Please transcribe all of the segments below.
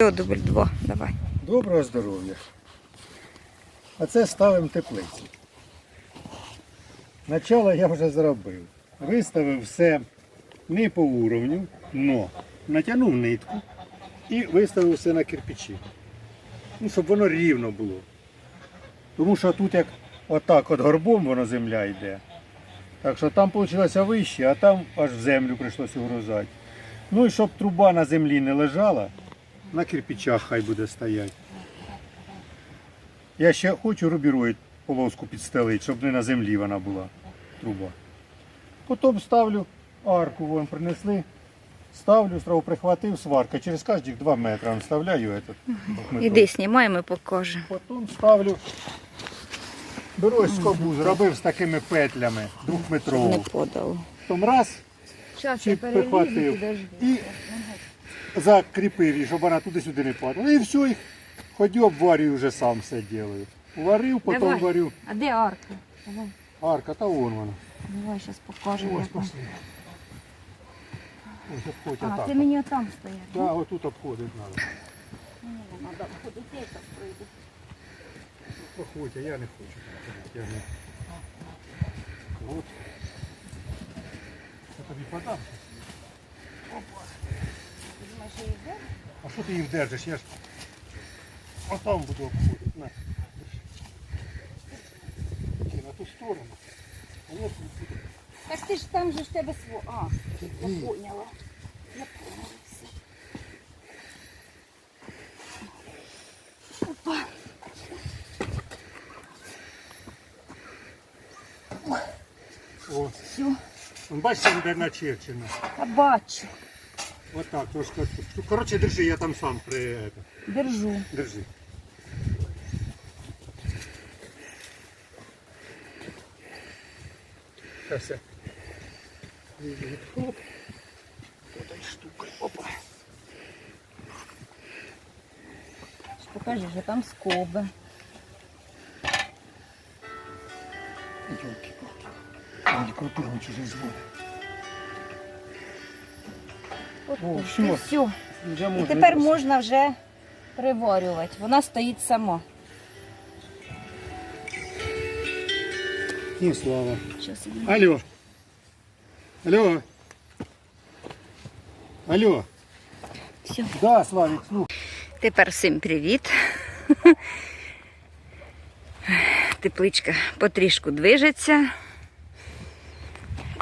Дубль два, давай. Доброго здоров'я. А це ставимо теплицю. Начало я вже зробив. Виставив все не по уровню, но натягнув нитку і виставив все на кирпичі. Ну, щоб воно рівно було. Тому що тут як отак от горбом воно земля йде. Так що там вийшло вище, а там аж в землю прийшлося угрузати. Ну і щоб труба на землі не лежала, на кирпичах хай буде стояти. Я ще хочу рубіроїд полоску підстелити, щоб не на землі вона була труба. Потім ставлю арку, вон принесли. Ставлю, сразу прихватив сварка. Через кожні 2 метри вставляю этот. Іди знімай, ми покажемо. Потім ставлю. Беру ось скобу, зробив з такими петлями Не двохметрову. подало. Потім раз Зараз чи прихватив і закріпив її, щоб вона туди-сюди не падала. І все, і ходю, обварюю, вже сам все ділаю. Варив, потім Давай. варю. А де арка? Давай, Арка, та вон вона. давай, зараз покажемо. Ось як вона. пошли. Ось обходь А, отак. ти мені отам стояти. Да, отут обходить треба. Мені не треба ходити, я так пройду. Проходь, а я не хочу. Я не... От. Я тобі подам. А що ти їх держиш? Я ж отам буду обходити. На. держи. На ту сторону. А я тут буду. Так ти ж там же ж тебе сво. А, я поняла. Я поняла все. Опа. О, Все, вон бачите, де начерчено. я бачу. Вот так, трошки. Ну, короче, держи, я там сам при это. Держу. Держи. Так, все. Оп. Вот этой штукой. Опа. Покажи, же там скоба. Ёлки-палки. Не крутую, чужие звоны. О, всё. І все. Вже І тепер досить. можна вже приварювати. Вона стоїть сама. Ну, слава. Алло. Алло. Алло. Все. Да, Славик, слухай. Тепер всім привіт. Тепличка потрішку движеться.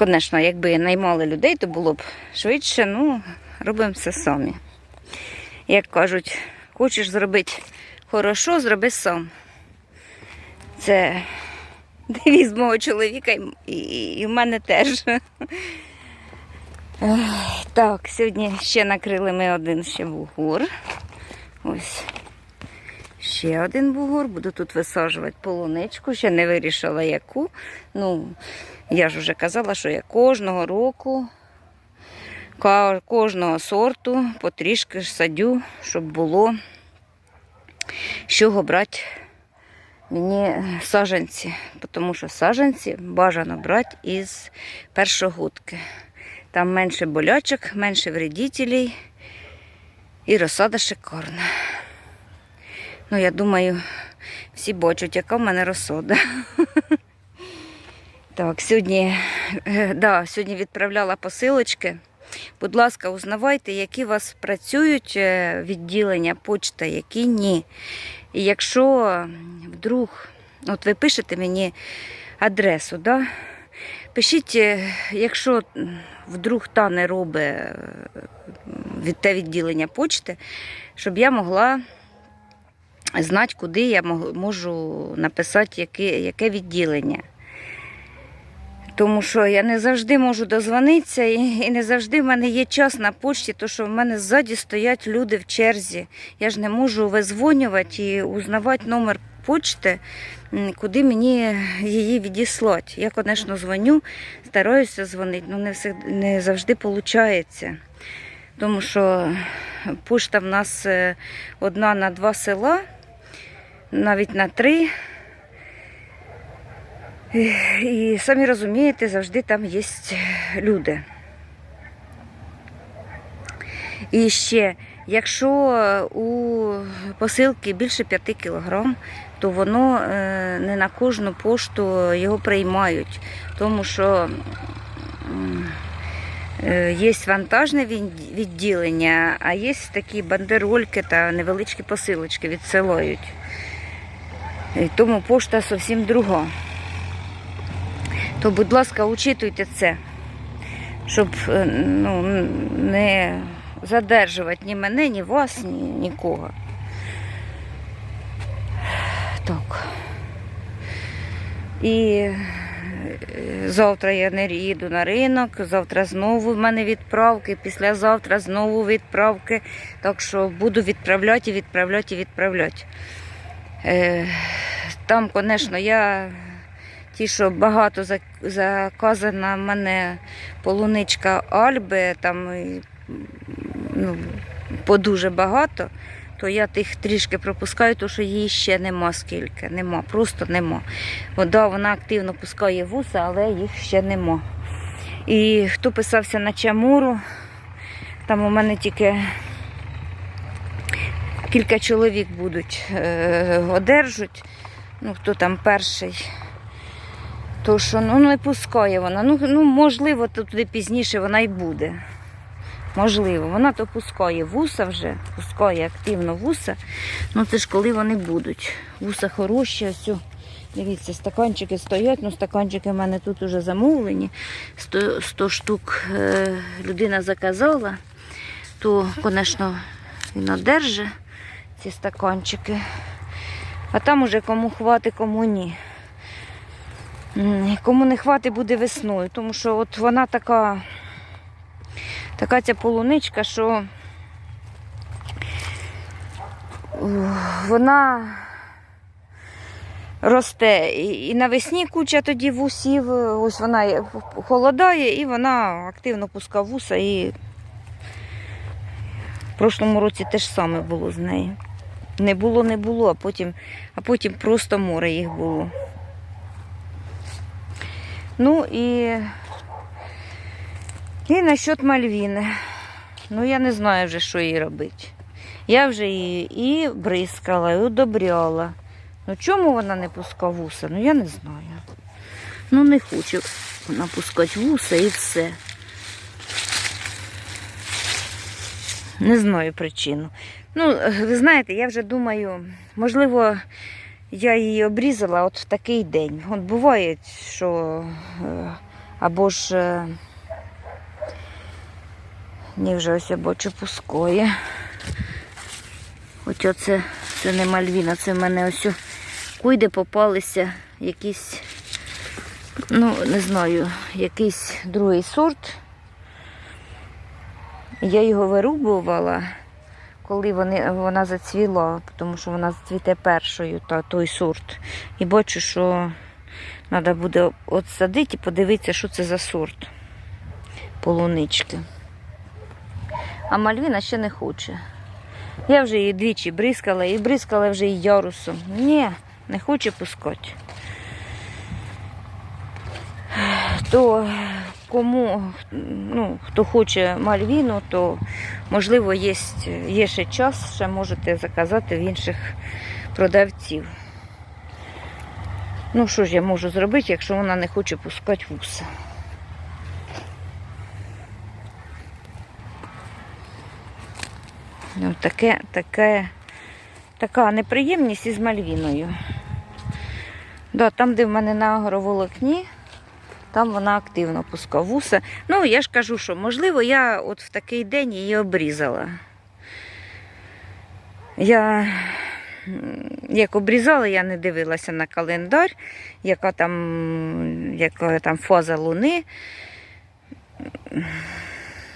Звісно, якби наймали людей, то було б швидше, ну, робимо все самі. Як кажуть, хочеш зробити хорошо, зроби сам. Це девіз мого чоловіка і, і, і в мене теж. Так, сьогодні ще накрили ми один ще бугор. Ось. Ще один бугор. Буду тут висаджувати полуничку. Ще не вирішила яку. Ну, я ж вже казала, що я кожного року, кожного сорту потрішки садю, щоб було з чого брати мені саджанці. Тому що саджанці бажано брати із першогудки. Там менше болячок, менше вредителей. І розсада шикарна. Ну, я думаю, всі бачать, яка в мене розсада. Так, сьогодні, е, да, сьогодні відправляла посилочки. Будь ласка, узнавайте, які у вас працюють е, відділення почта, які ні. І якщо вдруг, от ви пишете мені адресу, да? пишіть, е, якщо вдруг та не робить е, те відділення почти, щоб я могла знати, куди я можу написати, яке відділення. Тому що я не завжди можу дозвонитися і, і не завжди в мене є час на почті, тому що в мене ззаді стоять люди в черзі. Я ж не можу визвонювати і узнавати номер почти, куди мені її відіслати. Я, звісно, дзвоню, стараюся дзвонити, але не, всі- не завжди виходить. Тому що пошта в нас е, одна на два села, навіть на три. І самі розумієте, завжди там є люди. І ще Якщо у посилки більше 5 кг, то воно е, не на кожну пошту його приймають, тому що е, є вантажне відділення, а є такі бандерольки та невеличкі посилочки відсилають. Тому пошта зовсім друга. То, будь ласка, учитуйте це, щоб е, ну, не задержувати ні мене, ні вас, ні нікого. Так. І е, завтра я не їду на ринок, завтра знову в мене відправки, післязавтра знову відправки. Так що буду відправляти, відправляти, відправляти. Е, Там, звісно, я ті, що багато заказана в мене полуничка Альби, там ну, по дуже багато, то я тих трішки пропускаю, тому що її ще нема скільки. Нема, просто нема. Вода вона активно пускає вуса, але їх ще нема. І хто писався на чамуру, там у мене тільки кілька чоловік будуть е, одержуть. Ну, хто там перший. То що ну, не пускає вона. Ну, ну, можливо, то туди пізніше вона й буде. Можливо, вона то пускає вуса вже, пускає активно вуса. Ну це ж коли вони будуть. Вуса хороші, ось. Дивіться, стаканчики стоять, ну стаканчики в мене тут вже замовлені. 100, 100 штук е, людина заказала, то, звісно, він одержить ці стаканчики. А там уже кому хвати, кому ні. Кому не хвати, буде весною, тому що от вона така, така ця полуничка, що вона росте. І навесні куча тоді вусів, ось вона холодає і вона активно пускає вуса. І в прошлому році те ж саме було з нею. Не було, не було, а потім, а потім просто море їх було. Ну і, і насчет Мальвіни. Ну, я не знаю вже, що їй робити. Я вже її і бризкала, і удобряла. Ну чому вона не пускає вуса? Ну я не знаю. Ну не хоче вона пускати вуса і все. Не знаю причину. Ну, ви знаєте, я вже думаю, можливо, я її обрізала от в такий день. От буває, що е, або ж е, ні, вже ось бачу пускає. От оце, це не мальвіна, це в мене ось куйде попалися якісь, ну, не знаю, якийсь другий сорт. Я його вирубувала, коли вони, вона зацвіла, тому що вона зацвіте першою, та, той сорт. І бачу, що треба буде от садити і подивитися, що це за сорт полунички. А мальвіна ще не хоче. Я вже її двічі бризкала і бризкала вже і ярусом. Ні, не хоче пускати. То кому, ну, хто хоче мальвіну, то можливо є, є ще час, ще можете заказати в інших продавців. Ну, що ж я можу зробити, якщо вона не хоче пускати вуса? Ну, таке, таке, така неприємність із мальвіною. Да, там, де в мене на агроволокні, там вона активно пускає вуса. Ну, я ж кажу, що можливо, я от в такий день її обрізала. Я як обрізала, я не дивилася на календар, яка там, яка там фаза луни.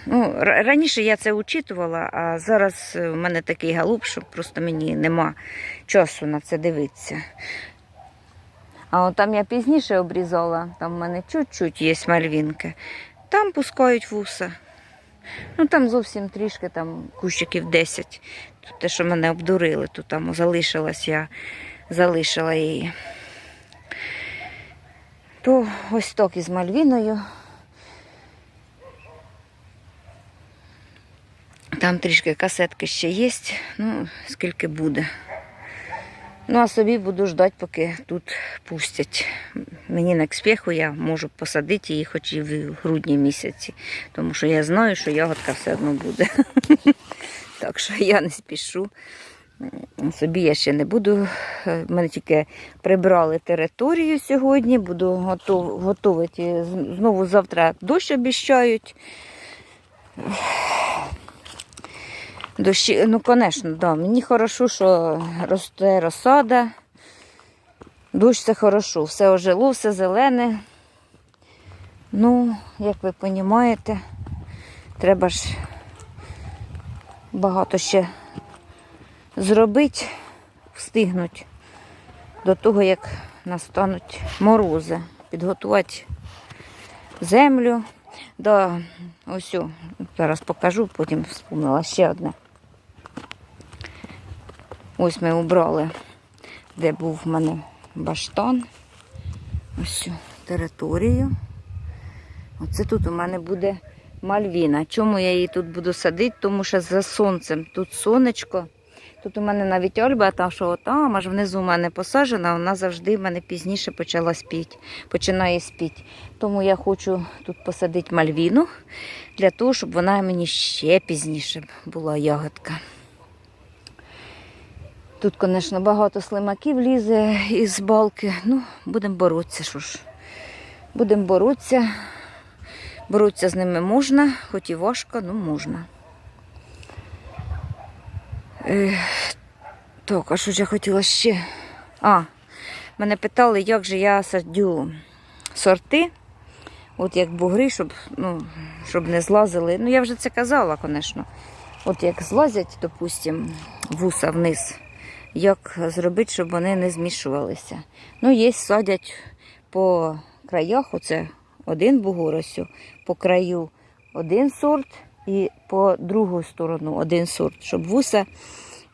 Ну, раніше я це учитувала, а зараз в мене такий галуп, що просто мені нема часу на це дивитися. А от там я пізніше обрізала, там в мене чуть-чуть є мальвінки. Там пускають вуса. Ну там зовсім трішки, там кущиків 10. Тут те, що мене обдурили, тут там залишилась, я залишила її. То ось так із мальвіною. Там трішки касетки ще є, ну, скільки буде. Ну, а собі буду ждати, поки тут пустять. Мені на експеху я можу посадити її хоч і в грудні місяці, тому що я знаю, що ягодка все одно буде. Так що я не спішу. Собі я ще не буду. Е, Мене тільки прибрали територію сьогодні, буду готувати. Знову завтра дощ обіщають. Дощі, ну, звісно, да. Мені хорошо, що росте розсада. Дощ це хорошо, все ожило, все зелене. Ну, як ви розумієте, треба ж багато ще зробити, встигнути до того, як настануть морози, підготувати землю. Да, ось, зараз покажу, потім вспомнила ще одне. Ось ми убрали, де був в мене баштан. Ось цю територію. Оце тут у мене буде мальвіна. Чому я її тут буду садити? Тому що за сонцем тут сонечко. Тут у мене навіть ольба, та що там, аж внизу у мене посаджена, вона завжди в мене пізніше почала спіти, починає спіти. Тому я хочу тут посадити мальвіну для того, щоб вона мені ще пізніше була ягодка. Тут, звісно, багато слимаків лізе із балки. Ну, будемо боротися, що ж. Будемо боротися. Боротися з ними можна, хоч і важко, ну можна. Е, так, а що ж я хотіла ще? А, мене питали, як же я садю сорти, от як бугри, щоб, ну, щоб не злазили. Ну, я вже це казала, звісно. От як злазять, допустимо, вуса вниз, як зробити, щоб вони не змішувалися. Ну, є, садять по краях, оце один бугоросю, по краю один сорт і по другу сторону один сорт, щоб вуса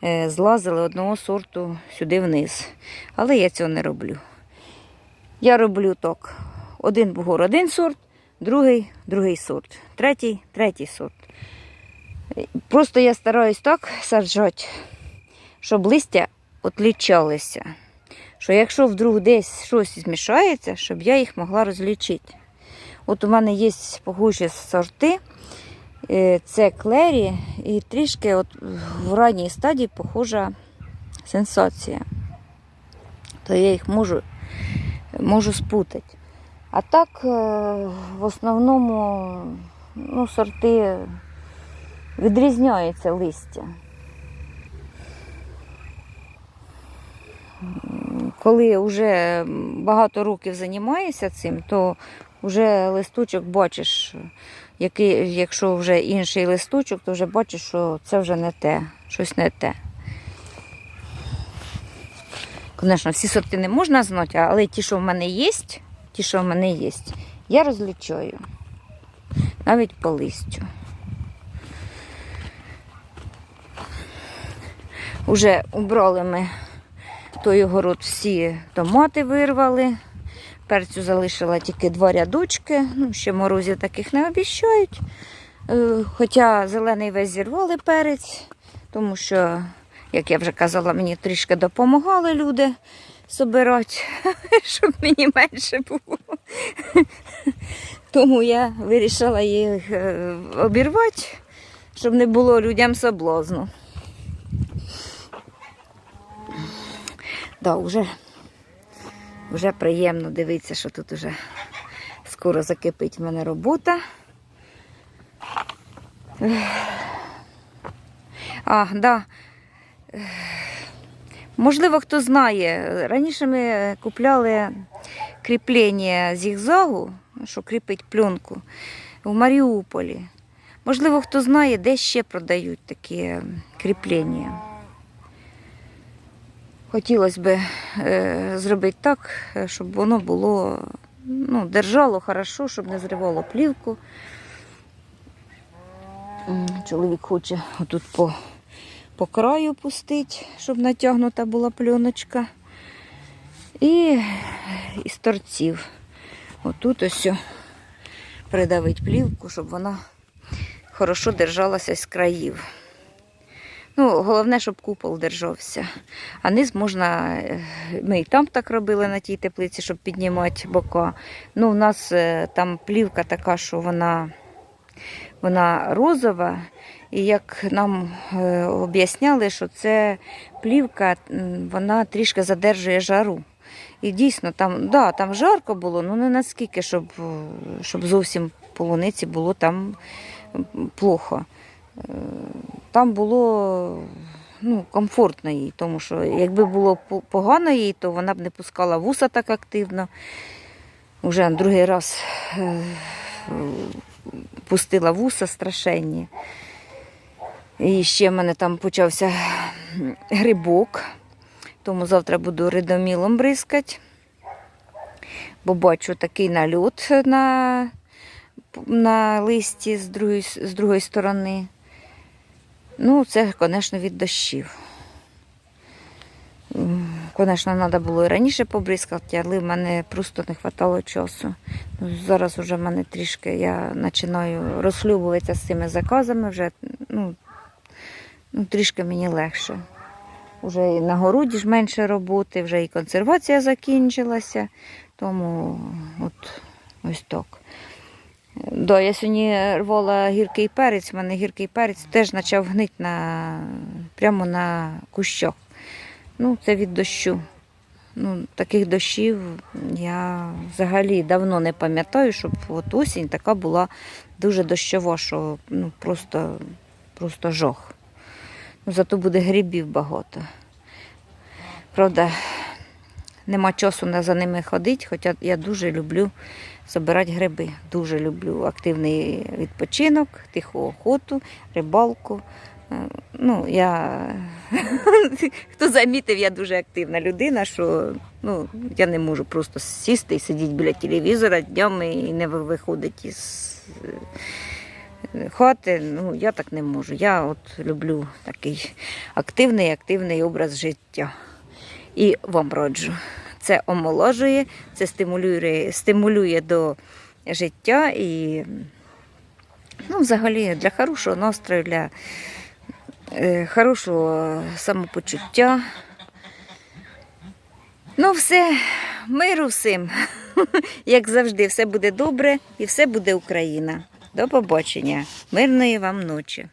е, злазили одного сорту сюди вниз. Але я цього не роблю. Я роблю так: один бугор один сорт, другий другий сорт, третій третій сорт. Просто я стараюсь так саджати, щоб листя отлічалися. Що якщо вдруг десь щось змішається, щоб я їх могла розлічити. От у мене є похожі сорти. Е, Це клері і трішки от в ранній стадії похожа сенсація. То я їх можу, можу спутати. А так, е, в основному ну, сорти відрізняються листя. Коли вже багато років займаєшся цим, то вже листочок бачиш, який, якщо вже інший листочок, то вже бачиш, що це вже не те, щось не те. Звісно, всі сорти не можна знати, але ті, що в мене є, ті, що в мене є, я розлічаю. Навіть по листю. Уже убрали ми той огород, всі томати вирвали. Перцю залишила тільки два рядочки. Ну, ще морозів таких не обіщають. Е, Хоча зелений весь зірвали перець, тому що, як я вже казала, мені трішки допомагали люди собирати, щоб мені менше було. Тому я вирішила їх е, обірвати, щоб не було людям соблазну. Да, вже, вже приємно дивитися, що тут вже скоро закипить в мене робота. А, да. Можливо, хто знає. Раніше ми купляли кріплення зігзагу, що кріпить пленку в Маріуполі. Можливо, хто знає, де ще продають такі кріплення. Хотілося б е, зробити так, е, щоб воно було, ну, держало хорошо, щоб не зривало плівку. Чоловік хоче отут по, по краю пустити, щоб натягнута була пленочка. І із торців. Отут ось придавить плівку, щоб вона хорошо держалася з країв. Ну, головне, щоб купол держався. А низ можна, е, ми і там так робили на тій теплиці, щоб піднімати бока. Ну, у нас е, там плівка така, що вона, вона розова. І як нам е, об'ясняли, що це плівка, вона трішки задержує жару. І дійсно, там, да, там жарко було, ну не наскільки, щоб, щоб зовсім полуниці було там плохо. Там було ну, комфортно їй, тому що якби було погано їй, то вона б не пускала вуса так активно. Уже другий раз е, пустила вуса страшенні. І ще в мене там почався грибок, тому завтра буду ридомілом бризкати, бо бачу такий нальот на, на листі з другої, з другої сторони. Ну, це, звісно, від дощів. Звісно, треба було і раніше побризкати, але в мене просто не вистачало часу. Ну, зараз вже в мене трішки я починаю розхлюбуватися з цими заказами, вже ну, ну, трішки мені легше. Уже і на городі ж менше роботи, вже і консервація закінчилася. Тому от ось так. Да, я сьогодні рвала гіркий перець, у мене гіркий перець теж почав гнити на, прямо на кущах. Ну, це від дощу. Ну, таких дощів я взагалі давно не пам'ятаю, щоб от осінь така була дуже дощова, що ну, просто, просто жох. Ну, зато буде грибів багато. Правда, нема часу за ними ходити, хоча я дуже люблю збирати гриби. Дуже люблю активний відпочинок, тиху охоту, рибалку. Е, Ну, я... Хто замітив, я дуже активна людина, що ну, я не можу просто сісти і сидіти біля телевізора днями і не виходити із е, хати. Ну, я так не можу. Я от люблю такий активний, активний образ життя. І вам раджу. Це омоложує, це стимулює, стимулює до життя і ну, взагалі для хорошого настрою, для е, хорошого самопочуття. Ну, все, миру всім. Як завжди, все буде добре і все буде Україна. До побачення. Мирної вам ночі.